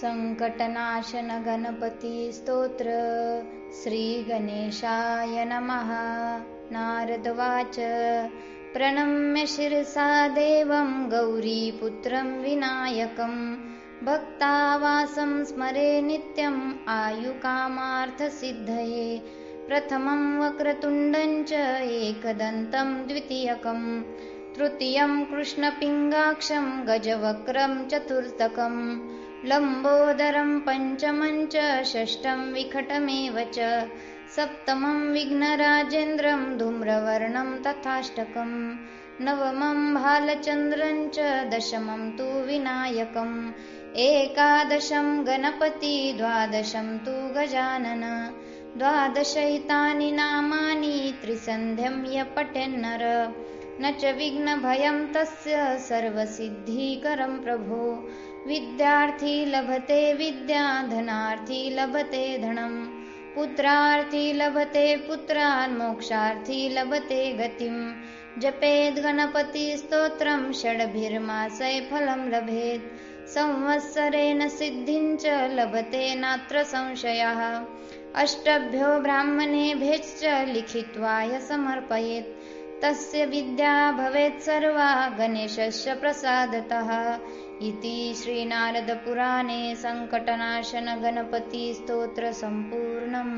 सङ्कटनाशन गणपतिस्तोत्र श्रीगणेशाय नमः। नारदवाच। प्रणम्य शिरसा देवं गौरीपुत्रं विनायकं। भक्तावासं स्मरे नित्यम् आयुकामार्थसिद्धये। प्रथमं वक्रतुण्डं च एकदन्तं द्वितीयकम् तृतीयं कृष्णपिङ्गाक्षं गजवक्रं चतुर्थकं लम्बोदरं पञ्चमं च षष्ठं विकटमेव च सप्तमं विघ्नराजेन्द्रं धूम्रवर्णं तथाष्टकं नवमं च दशमं तु विनायकम् एकादशं गणपति द्वादशं तु गजानन द्वादशैतानि नामानि त्रिसन्ध्यं य पठेन्नर न च विघ्नभयं तस्य सर्वसिद्धिकरं प्रभो। विद्यार्थी लभते विद्या धनार्थी लभते धनं। पुत्रार्थी लभते पुत्रान् मोक्षार्थी लभते गतिं। जपेद्गणपतिस्तोत्रं षड्भिर्मासै फलं लभेत्। संवत्सरेण सिद्धिं च लभते नात्र संशयः। अष्टभ्यो ब्राह्मणेभ्यश्च लिखित्वा समर्पयेत् तस्य विद्या भवेत् सर्वा गणेशस्य प्रसादतः। इति श्रीनारदपुराणे सङ्कटनाशनगणपतिस्तोत्रसम्पूर्णम्